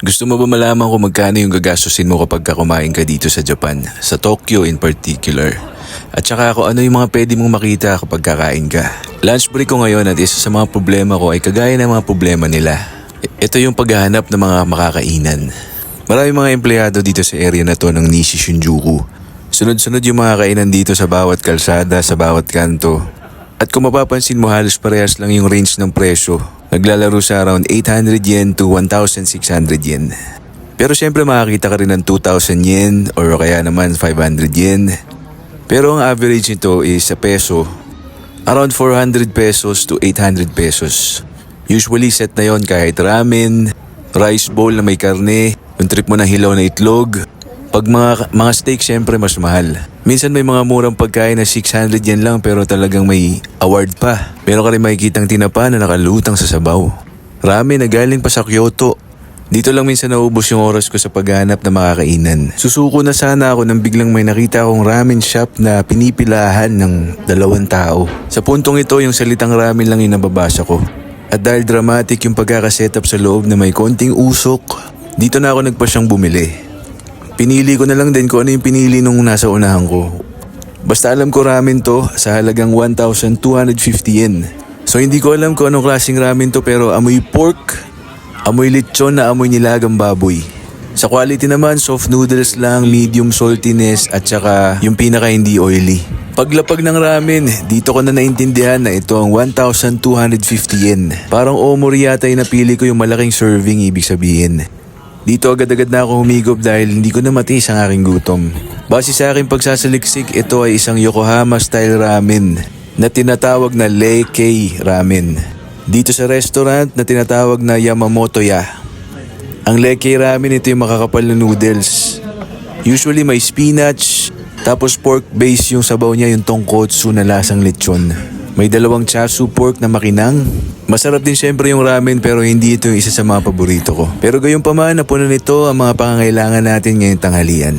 Gusto mo ba malaman kung magkano yung gagastusin mo kapag ka ka dito sa Japan? Sa Tokyo in particular. At saka kung ano yung mga pwede mong makita kapag kakain ka. Lunch break ko ngayon at isa sa mga problema ko ay kagaya ng mga problema nila. Ito yung paghahanap ng mga makakainan. Maraming mga empleyado dito sa area na to ng Nishi Shinjuku. Sunod-sunod yung mga kainan dito sa bawat kalsada, sa bawat kanto. At kung mapapansin mo halos parehas lang yung range ng presyo. Naglalaro sa around 800 yen to 1,600 yen. Pero syempre makakita ka rin ng 2,000 yen or kaya naman 500 yen. Pero ang average nito is sa peso, around 400 pesos to 800 pesos. Usually set na yon kahit ramen, rice bowl na may karne, yung trip mo ng hilaw na itlog. Pag mga, mga steak syempre mas mahal. Minsan may mga murang pagkain na 600 yen lang pero talagang may award pa. Meron ka rin makikitang tinapa na nakalutang sa sabaw. Ramen na galing pa sa Kyoto. Dito lang minsan naubos yung oras ko sa paghanap ng makakainan. Susuko na sana ako nang biglang may nakita akong ramen shop na pinipilahan ng dalawang tao. Sa puntong ito, yung salitang ramen lang yung nababasa ko. At dahil dramatic yung pagkakasetup sa loob na may konting usok, dito na ako nagpasyang bumili. Pinili ko na lang din kung ano yung pinili nung nasa unahan ko. Basta alam ko ramen to sa halagang 1,250 yen. So hindi ko alam kung anong klaseng ramen to pero amoy pork, amoy lechon na amoy nilagang baboy. Sa quality naman, soft noodles lang, medium saltiness at saka yung pinaka hindi oily. Paglapag ng ramen, dito ko na naintindihan na ito ang 1,250 yen. Parang omori yata yung napili ko yung malaking serving ibig sabihin. Dito agad-agad na ako humigop dahil hindi ko na matiis ang aking gutom. Base sa aking pagsasaliksik, ito ay isang Yokohama style ramen na tinatawag na Leikei Ramen. Dito sa restaurant na tinatawag na Yamamoto Ya. Ang Leikei Ramen ito yung makakapal na noodles. Usually may spinach, tapos pork base yung sabaw niya yung tongkotsu na lasang lechon. May dalawang chasu pork na makinang. Masarap din syempre yung ramen pero hindi ito yung isa sa mga paborito ko. Pero gayon pa man, napuno nito ang mga pangangailangan natin ngayong tanghalian.